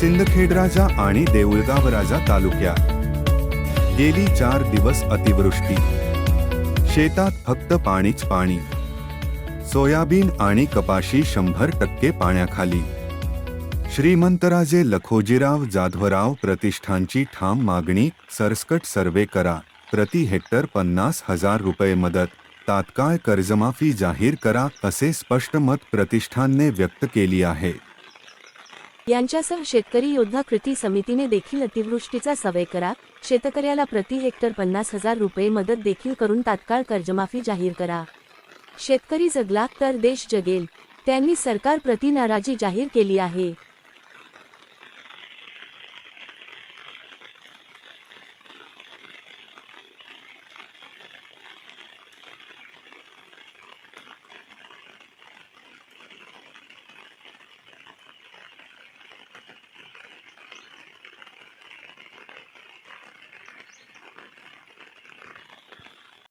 सिंदखेडराजा आणि देऊळगाव राजा तालुक्यात. गेली चार दिवस अतिवृष्टी. शेतात फक्त पाणीच पाणी. सोयाबीन आणि कपाशी शंभर टक्के पाण्याखाली. श्रीमंतराजे लखोजीराव जाधवराव प्रतिष्ठानची ठाम मागणी सरसकट सर्वे करा प्रति हेक्टर पन्नास हजार रुपये मदत तात्काळ कर्जमाफी जाहीर करा असे स्पष्ट मत प्रतिष्ठानने व्यक्त केली आहे. यांच्यासह शेतकरी योद्धा कृती समितीने देखील अतिवृष्टीचा सवय करा. शेतकऱ्याला प्रति हेक्टर पन्नास हजार रुपये मदत देखील करून तात्काळ कर्जमाफी जाहीर करा. शेतकरी जगला तर देश जगेल. त्यांनी सरकार प्रति नाराजी जाहीर केली आहे.